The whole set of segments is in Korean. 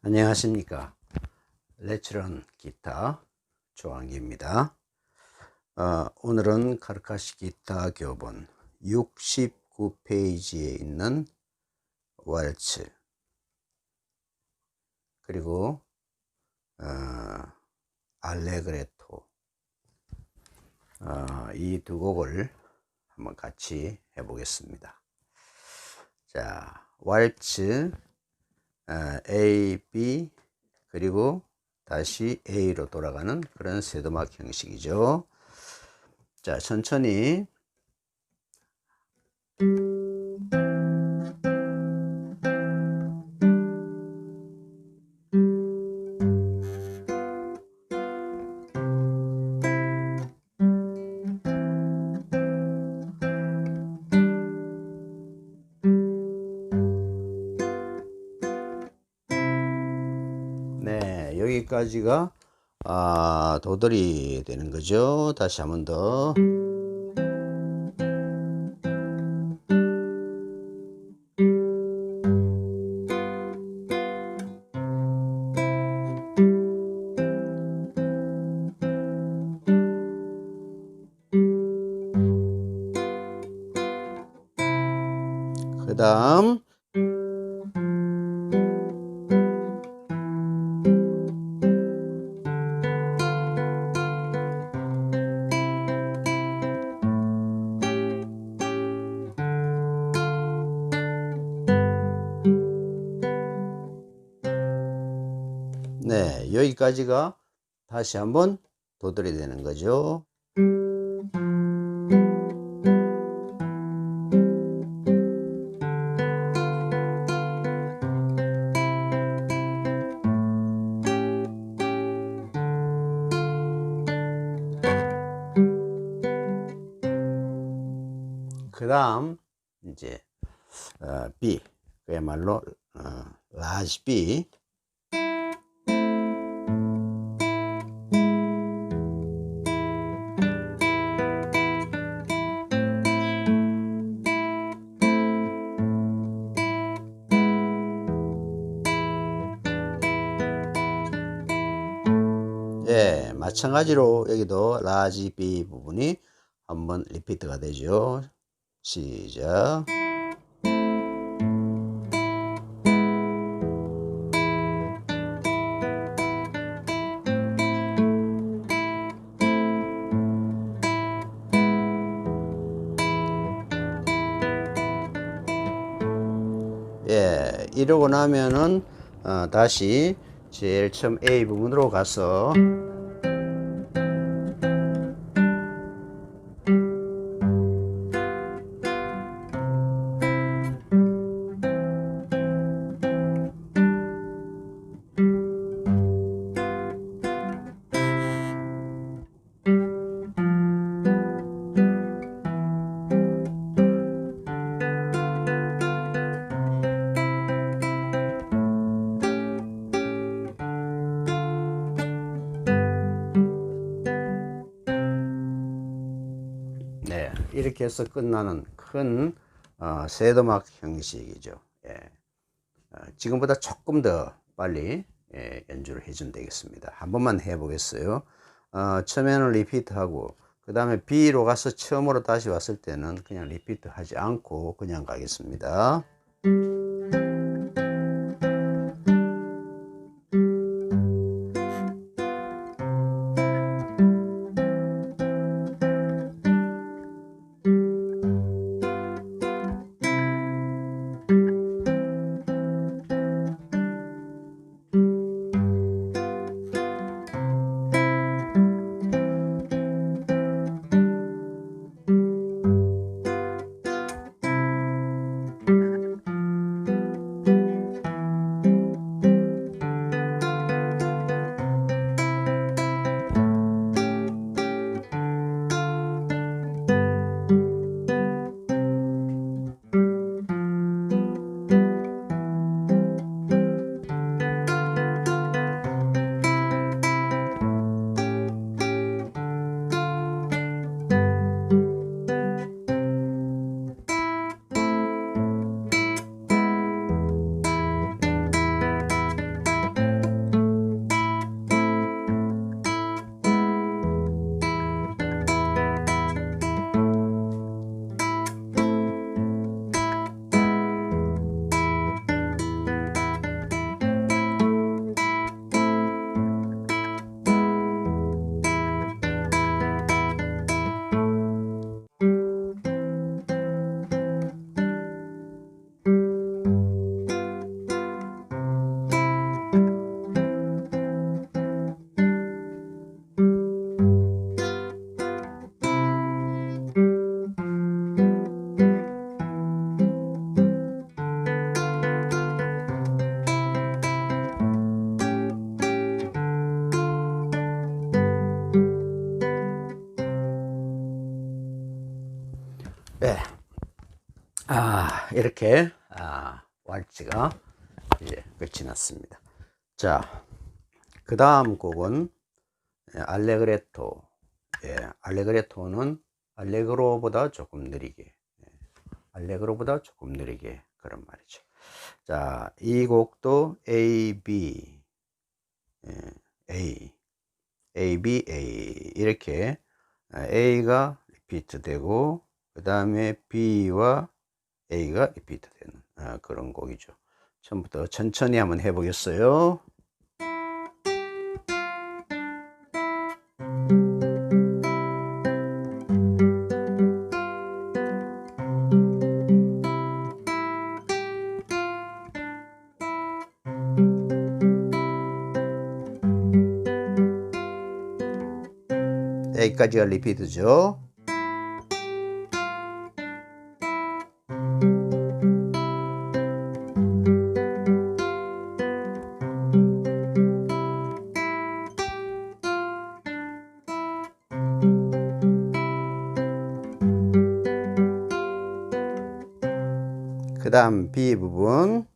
안녕하십니까. 레츠런 기타 조항기입니다. 어, 오늘은 카르카시 기타 교본 69페이지에 있는 왈츠. 그리고 어, 알레그레토. 어, 이두 곡을 한번 같이 해보겠습니다. 자 왈츠 A, B 그리고 다시 A로 돌아가는 그런 세도막 형식이죠. 자, 천천히 여기까지가 아, 도돌이 되는 거죠. 다시 한 번 더. 그 다음 여기까지가 다시 한번 도돌이 되는 거죠. 그 다음 이제 어, B 그야말로 어, 라지 B 예, 마찬가지로 여기도 라지 B 부분이 한번 리피트가 되죠. 시작. 예, 이러고 나면은 어, 다시 제일 처음 A 부분으로 가서 이렇게 해서 끝나는 큰 어, 세도막 형식이죠. 예. 어, 지금보다 조금 더 빨리 예, 연주를 해주면 되겠습니다. 한 번만 해보겠어요. 어, 처음에는 리피트하고 그 다음에 B로 가서 처음으로 다시 왔을 때는 그냥 리피트 하지 않고 그냥 가겠습니다. 이렇게, 아, 왈츠가 이제 끝이 났습니다. 자, 그 다음 곡은 예, 알레그레토. 예, 알레그레토는 알레그로보다 조금 느리게. 예, 알레그로보다 조금 느리게. 그런 말이죠. 자, 이 곡도 A, B, 예, A, A, B, A. 이렇게 아, A가 리피트 되고, 그 다음에 B와 A가 리피트 되는 아, 그런 곡이죠. 처음부터 천천히 한번 해보겠어요. A까지가 리피트죠. 그 다음 B 부분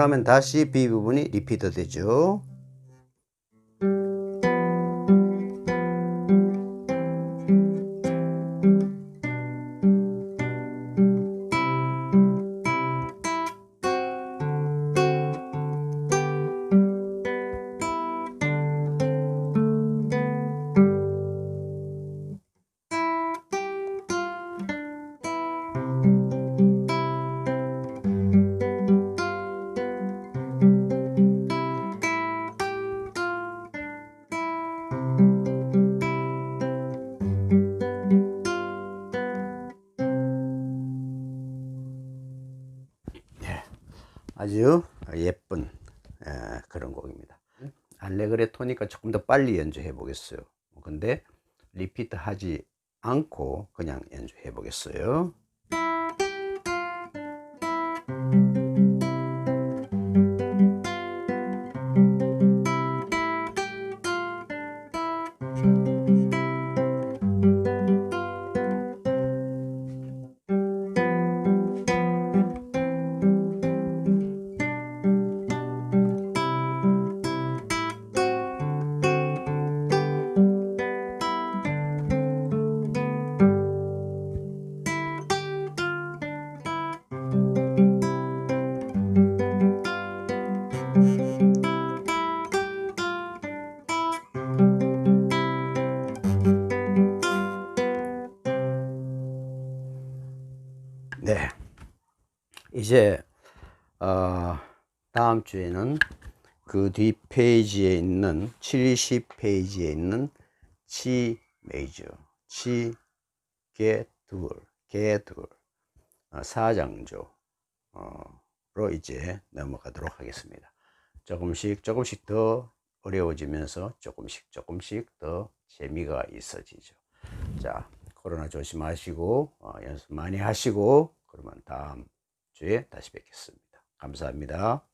나면 다시 B 부분이 리피트 되죠. 아주 예쁜 에, 그런 곡입니다. 알레그레 토니까 조금 더 빨리 연주해 보겠어요. 근데 리피트 하지 않고 그냥 연주해 보겠어요. 네. 이제 어, 다음 주에는 그뒤 페이지에 있는 70 페이지에 있는 치 메이저, 치 게둘, 게둘 어, 사장조로 이제 넘어가도록 하겠습니다. 조금씩 조금씩 더 어려워지면서 조금씩 조금씩 더 재미가 있어지죠. 자, 코로나 조심하시고 어, 연습 많이 하시고 그러면 다음 주에 다시 뵙겠습니다. 감사합니다.